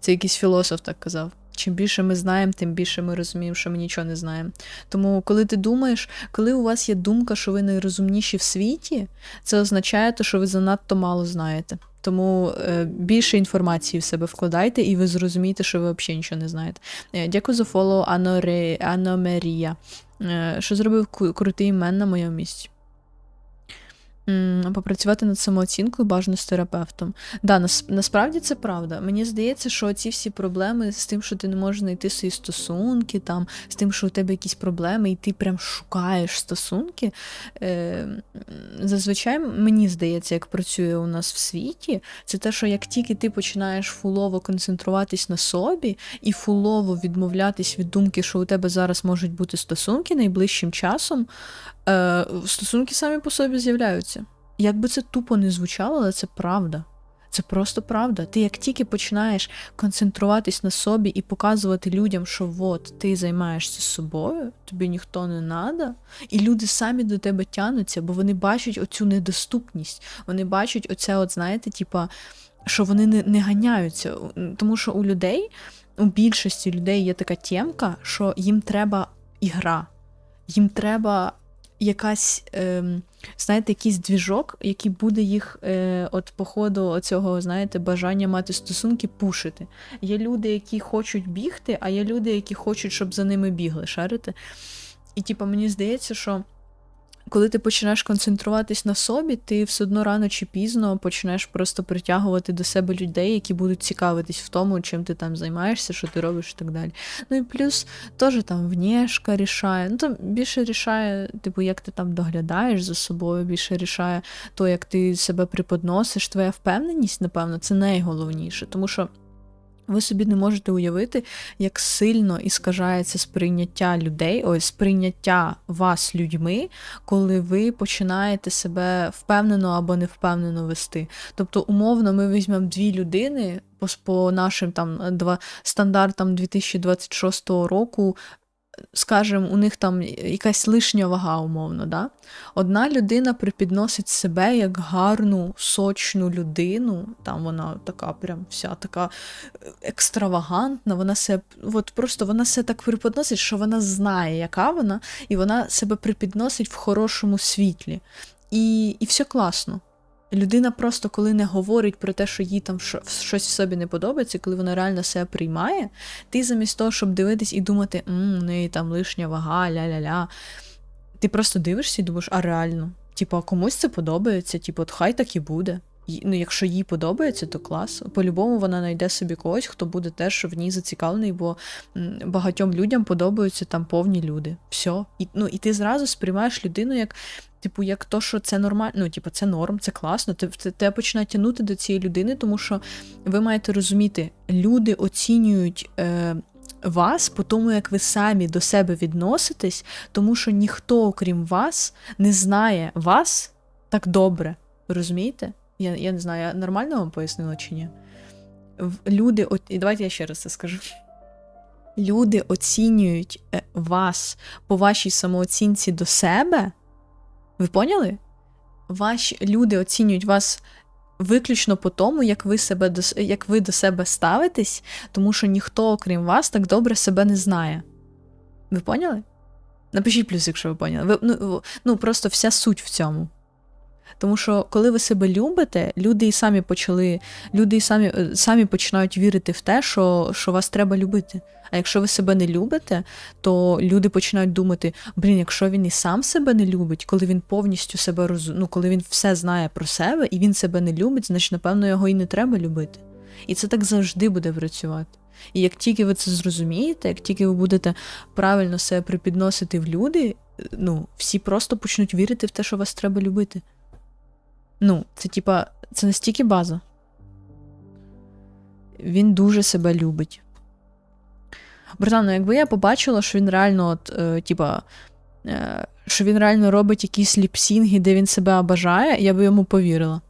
Це якийсь філософ так казав. Чим більше ми знаємо, тим більше ми розуміємо, що ми нічого не знаємо. Тому, коли ти думаєш, коли у вас є думка, що ви найрозумніші в світі, це означає, то, що ви занадто мало знаєте. Тому е, більше інформації в себе вкладайте, і ви зрозумієте, що ви взагалі нічого не знаєте. Е, дякую за фоллоу, Аномерія. Е, що зробив крутий імен на моєму місці? Попрацювати над самооцінкою бажано з терапевтом. Да, нас, насправді це правда. Мені здається, що ці всі проблеми з тим, що ти не можеш знайти свої стосунки, там, з тим, що у тебе якісь проблеми, і ти прям шукаєш стосунки. Е, зазвичай мені здається, як працює у нас в світі, це те, що як тільки ти починаєш фулово концентруватись на собі і фулово відмовлятись від думки, що у тебе зараз можуть бути стосунки найближчим часом, е, стосунки самі по собі з'являються. Як би це тупо не звучало, але це правда. Це просто правда. Ти як тільки починаєш концентруватись на собі і показувати людям, що от ти займаєшся собою, тобі ніхто не надо, і люди самі до тебе тянуться, бо вони бачать оцю недоступність. Вони бачать оце, от знаєте, типа, що вони не, не ганяються. Тому що у людей, у більшості людей є така тємка, що їм треба ігра, їм треба якась, ем, знаєте, якийсь двіжок, який буде їх е, от по ходу цього, знаєте, бажання мати стосунки пушити. Є люди, які хочуть бігти, а є люди, які хочуть, щоб за ними бігли, шарите. І типу, мені здається, що коли ти починаєш концентруватись на собі, ти все одно рано чи пізно почнеш просто притягувати до себе людей, які будуть цікавитись в тому, чим ти там займаєшся, що ти робиш і так далі. Ну і плюс теж там внешка рішає. Ну там більше рішає, типу, як ти там доглядаєш за собою, більше рішає то, як ти себе преподносиш, твоя впевненість, напевно, це найголовніше. Тому що. Ви собі не можете уявити, як сильно іскажається сприйняття людей, ой, сприйняття вас людьми, коли ви починаєте себе впевнено або невпевнено вести. Тобто, умовно, ми візьмемо дві людини по, по нашим там два стандартам 2026 року. Скажем, у них там якась лишня вага, умовно. Да? Одна людина припідносить себе як гарну, сочну людину. Там вона така, прям вся така екстравагантна. Вона себе, от просто вона себе так припідносить, що вона знає, яка вона, і вона себе припідносить в хорошому світлі. І, І все класно. Людина просто коли не говорить про те, що їй там щось в собі не подобається, коли вона реально себе приймає, ти замість того, щоб дивитись і думати, мм, у неї там лишня вага, ля-ля-ля. Ти просто дивишся і думаєш, а реально, типу, комусь це подобається, типу, от хай так і буде. Ну, Якщо їй подобається, то клас. По-любому вона знайде собі когось, хто буде теж в ній зацікавлений, бо багатьом людям подобаються там повні люди. Все. І ну, і ти зразу сприймаєш людину як типу, як то, що це нормально, ну, типу, це норм, це класно. Ти тебе починає тягнути до цієї людини, тому що ви маєте розуміти, люди оцінюють. Е, вас по тому, як ви самі до себе відноситесь, тому що ніхто, окрім вас, не знає вас так добре. Розумієте? Я я не знаю, я нормально вам пояснила чи ні? Люди, от, і давайте я ще раз це скажу. Люди оцінюють е, вас по вашій самооцінці до себе. Ви поняли? Ваші люди оцінюють вас виключно по тому, як ви себе до, як ви до себе ставитесь, тому що ніхто, окрім вас, так добре себе не знає. Ви поняли? Напишіть плюс, якщо ви поняли. Ви, ну, ну, Просто вся суть в цьому. Тому що, коли ви себе любите, люди і самі почали, люди і самі е, самі починають вірити в те, що що вас треба любити. А якщо ви себе не любите, то люди починають думати: блін, якщо він і сам себе не любить, коли він повністю себе роз... ну, коли він все знає про себе і він себе не любить, значить, напевно, його і не треба любити. І це так завжди буде працювати. І як тільки ви це зрозумієте, як тільки ви будете правильно себе припідносити в люди, е, ну, всі просто почнуть вірити в те, що вас треба любити. Ну, це типа, це настільки база. Він дуже себе любить. Братан, ну якби я побачила, що він реально, от, е, типа, е, що він реально робить якісь ліпсінги, де він себе обажає, я би йому повірила.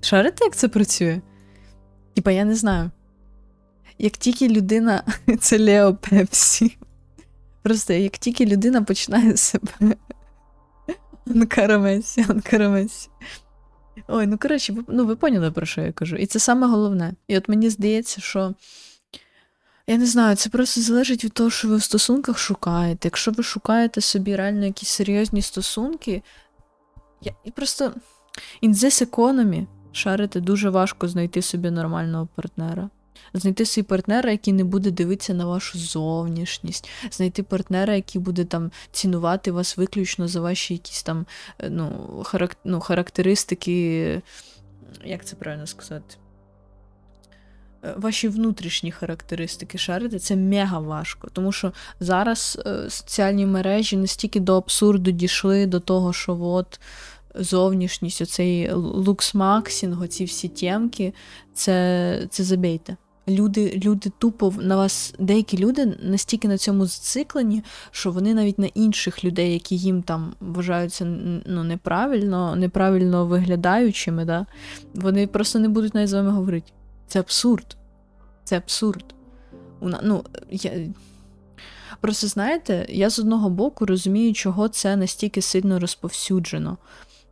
Шарите, як це працює? Типа, я не знаю. Як тільки людина. Це Лео Пепсі. Просто як тільки людина починає себе Анкара Месі, Анкара Месі. Ой, ну коротше, ну ви поняли, про що я кажу. І це саме головне. І от мені здається, що. Я не знаю, це просто залежить від того, що ви в стосунках шукаєте. Якщо ви шукаєте собі реально якісь серйозні стосунки, я і просто in this economy шарити дуже важко знайти собі нормального партнера. Знайти собі партнера, який не буде дивитися на вашу зовнішність, знайти партнера, який буде там цінувати вас виключно за ваші якісь там е, ну, харак... ну, характеристики, як це правильно сказати? Е, Ваші внутрішні характеристики шарити це мега важко, тому що зараз е, соціальні мережі настільки до абсурду дійшли до того, що от зовнішність, оцей лукс-максінг, оці всі тємки, це, це забейте. Люди, люди тупо на вас, деякі люди настільки на цьому зациклені, що вони навіть на інших людей, які їм там вважаються ну, неправильно, неправильно виглядаючими, да, вони просто не будуть навіть з вами говорити. Це абсурд. Це абсурд. Ну, я... Просто знаєте, я з одного боку розумію, чого це настільки сильно розповсюджено.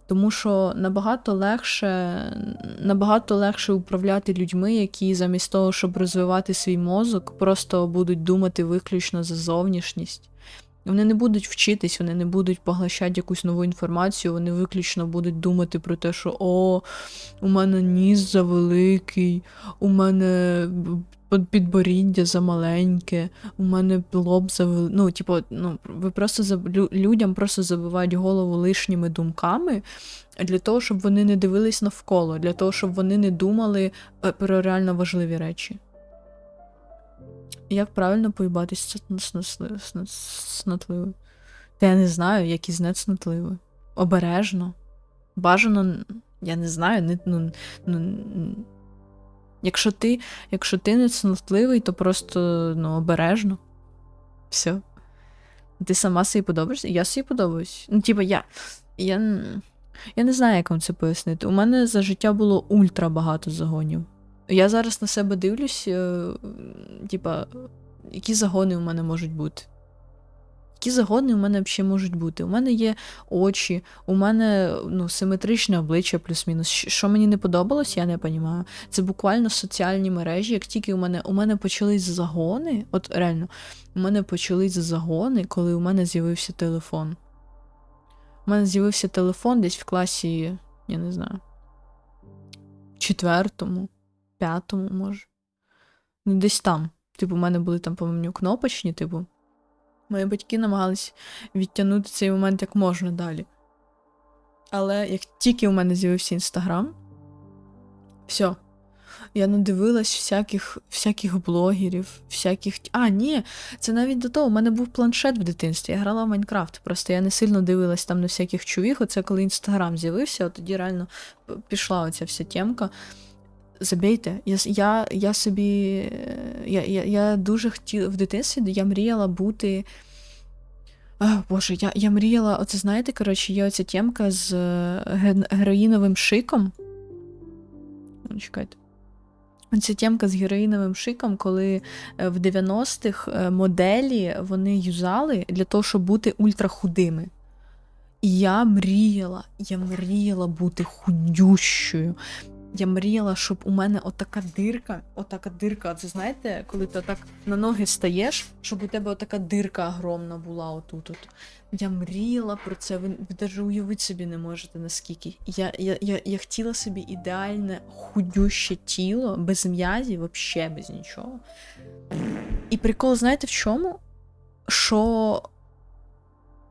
Тому що набагато легше набагато легше управляти людьми, які замість того, щоб розвивати свій мозок, просто будуть думати виключно за зовнішність. Вони не будуть вчитись, вони не будуть поглощати якусь нову інформацію, вони виключно будуть думати про те, що о, у мене ніс завеликий, у мене підборіддя замаленьке, у мене лоб завеликий. Ну, типу, ну, ви просто заб... людям просто забивають голову лишніми думками для того, щоб вони не дивились навколо, для того, щоб вони не думали е, про реально важливі речі. Як правильно поїбатися снотливою? Та я не знаю, як із снотливою. Обережно. Бажано, я не знаю, не, ну, ну, якщо ти якщо ти не цнотливий, то просто ну, обережно. Все. Ти сама собі подобаєшся? Я собі подобаюсь. Ну, типа, я. Я я не знаю, як вам це пояснити. У мене за життя було ультра багато загонів. Я зараз на себе дивлюсь, е, типа, які загони у мене можуть бути. Які загони у мене взагалі можуть бути? У мене є очі, у мене ну, симетричне обличчя, плюс-мінус. Що мені не подобалось, я не розумію. Це буквально соціальні мережі. Як тільки у мене у мене почались загони, от реально, у мене почались загони, коли у мене з'явився телефон. У мене з'явився телефон десь в класі, я не знаю, четвертому п'ятому, може. Ну, десь там. Типу, у мене були там, по-моєму, кнопочні, типу. Мої батьки намагались відтягнути цей момент як можна далі. Але як тільки у мене з'явився інстаграм, все. Я надивилась всяких всяких блогерів, всяких. А, ні, це навіть до того. У мене був планшет в дитинстві. Я грала в Майнкрафт. Просто я не сильно дивилась там на всяких чувіх. Оце коли інстаграм з'явився, от тоді реально пішла оця вся тємка забейте. Я я, я собі. Я я, я дуже хотіла в дитинстві, я мріяла бути. О, Боже, я я мріяла, оце знаєте, коротше, є оця тємка з е, героїновим шиком. Чекайте. Оця тємка з героїновим шиком, коли е, в 90-х е, моделі вони юзали для того, щоб бути ультрахудими. І я мріяла, я мріяла бути худющою. Я мріяла, щоб у мене отака дирка, отака дирка. Це знаєте, коли ти так на ноги стаєш, щоб у тебе отака дирка огромна була отут. -от. Я мріяла про це. Ви навіть уявити собі не можете наскільки. Я я, я, я хотіла собі ідеальне худюще тіло, без м'язів, взагалі без нічого. І прикол, знаєте в чому? Що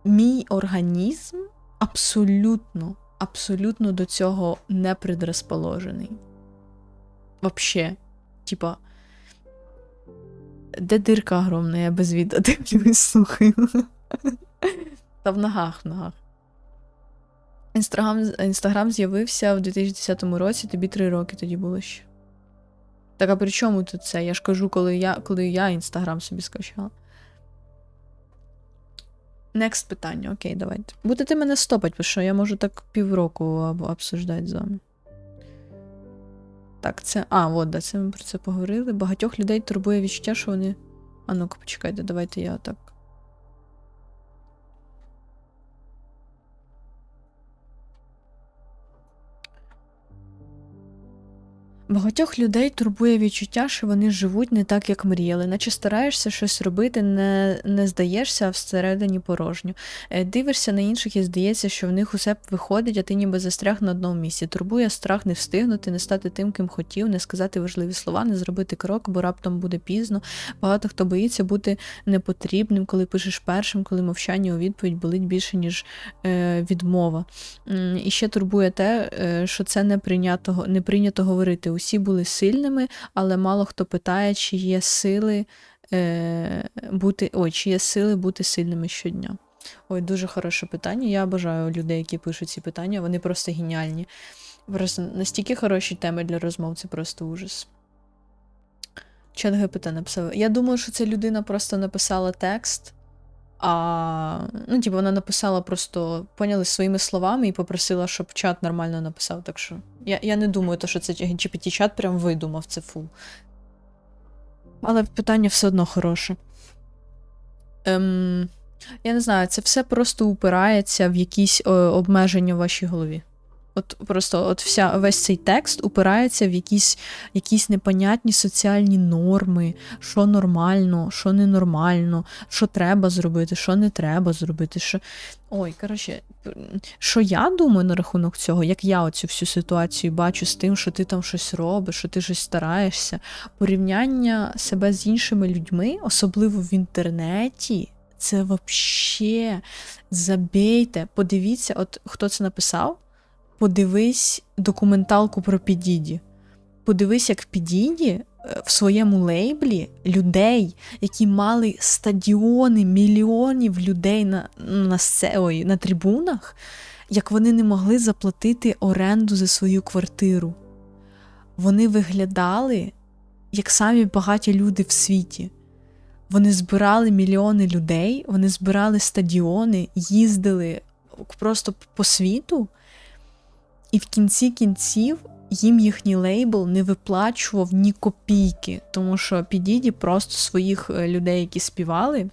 мій організм абсолютно абсолютно до цього не предрозположений. Вообще, типа, де дирка огромна, я без дивлюсь, слухаю. Та в ногах, в ногах. Інстаграм Інстаграм з'явився в 2010 році, тобі три роки тоді було ще. Так а при чому тут це? Я ж кажу, коли я коли я інстаграм собі скачала. Next питання, окей, давайте. Будете мене стопать, бо що я можу так півроку обсуждати з вами. Так, це. А, от, да, це ми про це поговорили. Багатьох людей турбує відчуття, що вони. А ну-ка, почекайте, давайте я так. Багатьох людей турбує відчуття, що вони живуть не так, як мріяли, наче стараєшся щось робити, не, не здаєшся, а всередині порожньо. Е, Дивишся на інших і здається, що в них усе виходить, а ти ніби застряг на одному місці. Турбує страх не встигнути, не стати тим, ким хотів, не сказати важливі слова, не зробити крок, бо раптом буде пізно. Багато хто боїться бути непотрібним, коли пишеш першим, коли мовчання у відповідь болить більше, ніж е, відмова. І ще турбує те, е, що це не прийнято, не прийнято говорити. Усі були сильними, але мало хто питає, чи є сили е, бути, ой, чи є сили бути сильними щодня. Ой, дуже хороше питання. Я бажаю людей, які пишуть ці питання, вони просто геніальні. Просто настільки хороші теми для розмов, це просто ужас. Чат ГПТ написав. Я думаю, що ця людина просто написала текст, а ну, типу, вона написала просто, поняли своїми словами і попросила, щоб чат нормально написав. Так що я, я не думаю, то, що це GPT-чат прям видумав це фу. Але питання все одно хороше. Ем, я не знаю, це все просто упирається в якісь о, обмеження в вашій голові. От просто от вся, весь цей текст упирається в якісь, якісь непонятні соціальні норми, що нормально, що ненормально, що треба зробити, що не треба зробити. Що... Ой, коротше, що я думаю на рахунок цього, як я оцю всю ситуацію бачу з тим, що ти там щось робиш, що ти щось стараєшся, порівняння себе з іншими людьми, особливо в інтернеті, це вообще забейте. Подивіться, от хто це написав подивись документалку про Підіді. Подивись, як Підіді е, в своєму лейблі людей, які мали стадіони мільйонів людей на на, ой, на трибунах, як вони не могли заплатити оренду за свою квартиру. Вони виглядали як самі багаті люди в світі. Вони збирали мільйони людей, вони збирали стадіони, їздили просто по світу. І в кінці кінців їм їхній лейбл не виплачував ні копійки, тому що Підіді просто своїх е, людей, які співали,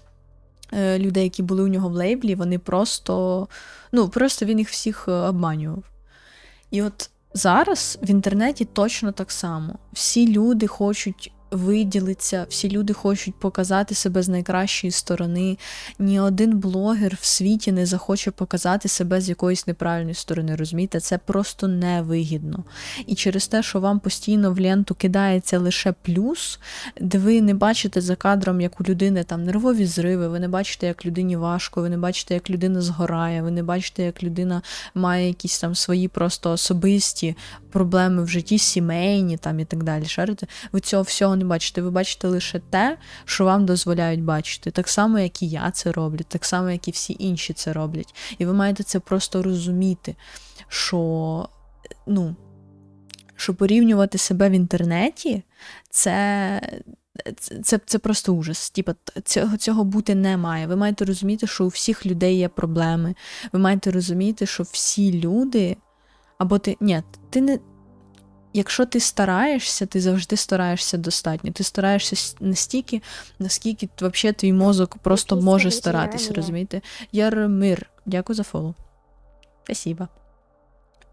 е, людей, які були у нього в лейблі, вони просто, ну, просто він їх всіх е, обманював. І от зараз в інтернеті точно так само. Всі люди хочуть виділиться, всі люди хочуть показати себе з найкращої сторони. Ні один блогер в світі не захоче показати себе з якоїсь неправильної сторони. Розумієте, це просто невигідно. І через те, що вам постійно в ленту кидається лише плюс, де ви не бачите за кадром, як у людини там нервові зриви, ви не бачите, як людині важко, ви не бачите, як людина згорає, ви не бачите, як людина має якісь там свої просто особисті проблеми в житті, сімейні там і так далі. Шарите? Ви цього всього не бачите. Ви бачите лише те, що вам дозволяють бачити. Так само, як і я це роблю, так само, як і всі інші це роблять. І ви маєте це просто розуміти, що, ну, що порівнювати себе в інтернеті, це. Це це просто ужас. Типа, цього цього бути не має. Ви маєте розуміти, що у всіх людей є проблеми. Ви маєте розуміти, що всі люди. Або ти. Ні, ти не. Якщо ти стараєшся, ти завжди стараєшся достатньо. Ти стараєшся настільки, наскільки взагалі твій мозок просто Якийсь може старатися, розумієте? Яромир, дякую за фоло. Спасибо.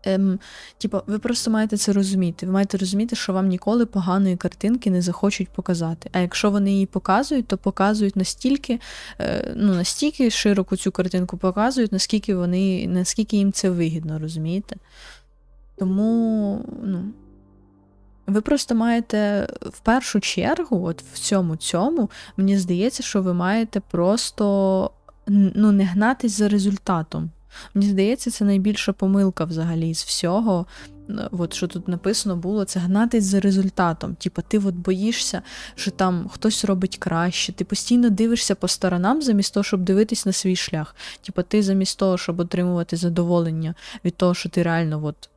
Ем, типу, ви просто маєте це розуміти. Ви маєте розуміти, що вам ніколи поганої картинки не захочуть показати. А якщо вони її показують, то показують настільки, е, ну, настільки широко цю картинку показують, наскільки вони, наскільки їм це вигідно, розумієте? Тому, ну. Ви просто маєте в першу чергу, от в цьому цьому, мені здається, що ви маєте просто ну, не гнатись за результатом. Мені здається, це найбільша помилка взагалі з всього. Е, От що тут написано було, це гнатись за результатом. Типа, ти от боїшся, що там хтось робить краще. Ти постійно дивишся по сторонам, замість того, щоб дивитись на свій шлях. Типа, ти замість того, щоб отримувати задоволення від того, що ти реально от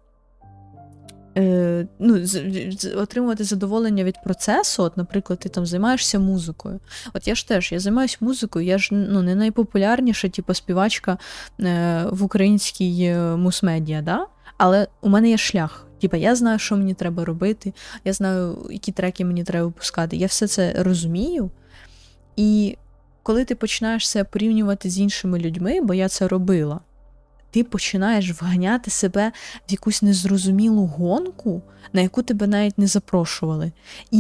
е, ну, з- з- отримувати задоволення від процесу, от, наприклад, ти там займаєшся музикою. От я ж теж я займаюся музикою, я ж ну, не найпопулярніша, типу, співачка е, в українській е, мус-медіа, да? але у мене є шлях. Типа, я знаю, що мені треба робити, я знаю, які треки мені треба випускати. Я все це розумію. І коли ти починаєш себе порівнювати з іншими людьми, бо я це робила, ти починаєш вганяти себе в якусь незрозумілу гонку, на яку тебе навіть не запрошували. І